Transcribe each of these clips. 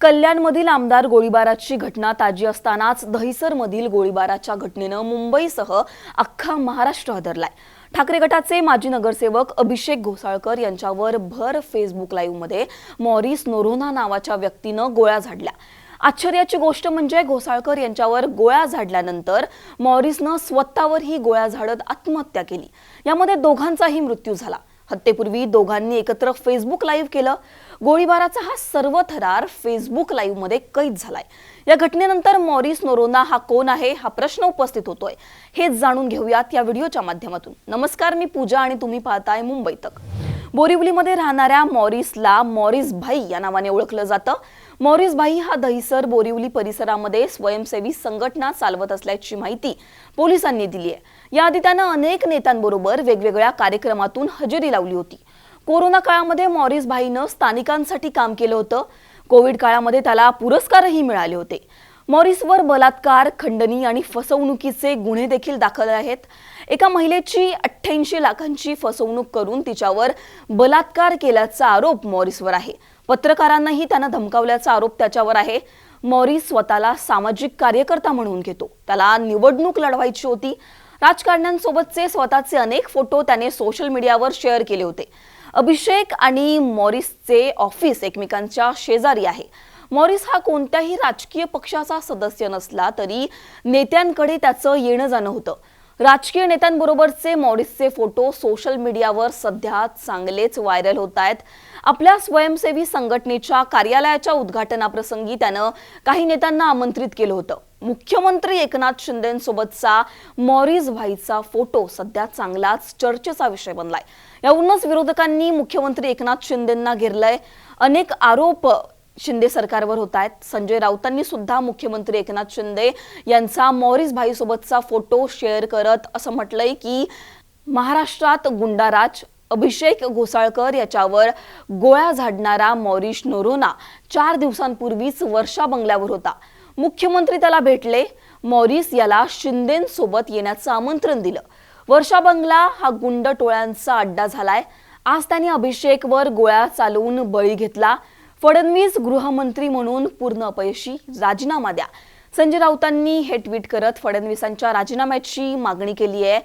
कल्याणमधील आमदार गोळीबाराची घटना ताजी असतानाच दहिसरमधील गोळीबाराच्या घटनेनं मुंबईसह अख्खा महाराष्ट्र हादरलाय. ठाकरे गटाचे माजी नगरसेवक अभिषेक घोसाळकर यांच्यावर भर फेसबुक लाईव्हमध्ये मॉरिस नोरोना नावाच्या व्यक्तीनं गोळ्या झाडल्या. आश्चर्याची गोष्ट म्हणजे घोसाळकर यांच्यावर गोळ्या झाडल्यानंतर मॉरिसनं स्वतःवरही गोळ्या झाडत आत्महत्या केली. यामध्ये दोघांचाही मृत्यू झाला. हत्येपूर्वी दोघांनी एकत्र फेसबुक लाईव्ह केलं. गोळीबाराचा हा सर्व थरार फेसबुक लाईव्हमध्ये कैद झालाय. या घटनेनंतर मॉरिस नोरोना हा कोण आहे हा प्रश्न उपस्थित होतोय. हेच जाणून घेऊयात या व्हिडिओच्या माध्यमातून. नमस्कार मी पूजा आणि तुम्ही पाहताय मुंबई तक. बोरिवलीमध्ये राहणाऱ्या मॉरिसला मॉरिस भाई या नावाने ओळखलं जातं. मॉरिस भाई हा दहिसर बोरिवली परिसरामध्ये स्वयंसेवी संघटना चालवत असल्याची माहिती पोलिसांनी दिली आहे. याआधी त्यानं अनेक नेत्यांबरोबर वेगवेगळ्या कार्यक्रमातून हजेरी लावली होती. कोरोना काळामध्ये मॉरिस भाईनं स्थानिकांसाठी काम केलं होतं. कोविड काळामध्ये त्याला पुरस्कारही मिळाले होते. मॉरिसवर बलात्कार खंडणी आणि फसवणुकीचे गुन्हे देखील दाखल आहेत. एका महिलेची अठ्ठ्याऐंशी लाखांची फसवणूक करून तिच्यावर बलात्कार केल्याचा आरोप मॉरिसवर आहे. पत्रकारांनाही त्यानं धमकावल्याचा आरोप त्याच्यावर आहे. मौरी स्वतःला सामाजिक कार्यकर्ता म्हणून घेतो. त्याला निवडणूक लढवायची होती. राजकारण्यांसोबतचे स्वतःचे अनेक फोटो त्याने सोशल मीडियावर शेअर केले होते. अभिषेक आणि मॉरिसचे ऑफिस एकमेकांच्या शेजारी आहे. मॉरिस हा कोणत्याही राजकीय पक्षाचा सदस्य नसला तरी नेत्यांकडे त्याचं येणं जाणं होतं. राजकीय नेत्यांबरोबरचे मॉरिसचे फोटो सोशल मीडियावर सध्या चांगलेच व्हायरल होत आहेत. आपल्या स्वयंसेवी संघटनेच्या कार्यालयाच्या उद्घाटनाप्रसंगी त्यानं काही नेत्यांना आमंत्रित केलं होतं. मुख्यमंत्री एकनाथ शिंदेसोबतचा मॉरिस भाईचा फोटो सध्या चांगलाच चर्चेचा विषय बनलाय. यावरूनच विरोधकांनी मुख्यमंत्री एकनाथ शिंदेंना घेरलंय. अनेक आरोप शिंदे सरकारवर होत आहेत संजय राऊतांनी सुद्धा मुख्यमंत्री एकनाथ शिंदे यांचा मॉरिस भाईसोबतचा फोटो शेअर करत असं म्हटलंय की महाराष्ट्रात गुंडाराज अभिषेक घोसाळकर याच्यावर गोळ्या झाडणारा मॉरिश नोरोना चार दिवसांपूर्वीच वर्षा बंगल्यावर होता. मुख्यमंत्री त्याला भेटले. मॉरिस याला शिंदेसोबत येण्याचं आमंत्रण दिलं. वर्षा बंगला हा गुंड टोळ्यांचा अड्डा झालाय. आज त्यांनी अभिषेकवर गोळ्या चालवून बळी घेतला. फडणवीस गृहमंत्री म्हणून पूर्ण अपयशी राजीनामा द्या. संजय राऊतांनी हे ट्विट करत फडणवीसांच्या राजीनाम्याची मागणी केली आहे.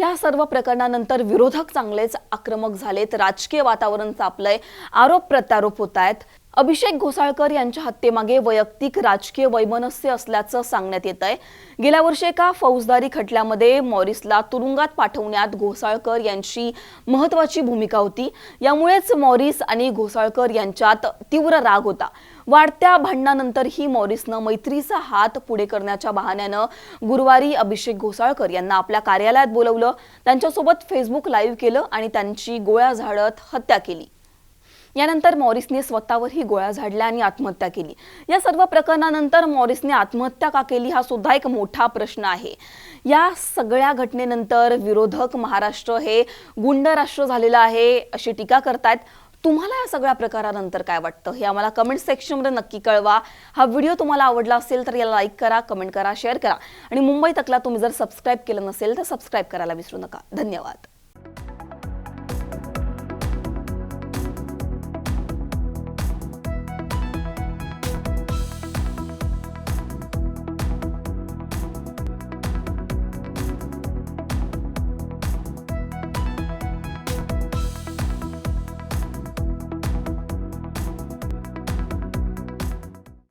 या सर्व प्रकरणानंतर विरोधक चांगलेच आक्रमक झालेत. राजकीय वातावरण तापलंय. आरोप प्रत्यारोप होत आहेत अभिषेक घोसाळकर यांच्या हत्येमागे वैयक्तिक राजकीय वैमनस्य असल्याचं सांगण्यात येत आहे गेल्या वर्षी एका फौजदारी खटल्यामध्ये मॉरिसला तुरुंगात पाठवण्यात घोसाळकर यांची महत्वाची भूमिका होती. यामुळेच मॉरिस आणि घोसाळकर यांच्यात तीव्र राग होता. वाढत्या भांडणानंतरही मॉरिसनं मैत्रीचा हात पुढे करण्याच्या बहाण्यानं गुरुवारी अभिषेक घोसाळकर यांना आपल्या कार्यालयात बोलवलं. त्यांच्यासोबत फेसबुक लाईव्ह केलं आणि त्यांची गोळ्या झाडत हत्या केली. यानंतर मॉरिसने स्वतःवरही गोळ्या झाडल्या आणि आत्महत्या केली. या सर्व प्रकरणानंतर मॉरिसने आत्महत्या का केली हा सुद्धा एक मोठा प्रश्न आहे. या सगळ्या घटनेनंतर विरोधक महाराष्ट्र हे गुंड राष्ट्र झालेलं आहे अशी टीका करतायत. तुम्हाला या सगळ्या प्रकारानंतर काय वाटतं? हे आम्हाला कमेंट सेक्शनमध्ये नक्की कळवा. हा व्हिडिओ तुम्हाला आवडला असेल तर याला लाईक करा कमेंट करा शेअर करा. आणि मुंबई तकला तुम्ही जर सबस्क्राईब केलं नसेल तर सबस्क्राईब करायला विसरू नका. धन्यवाद.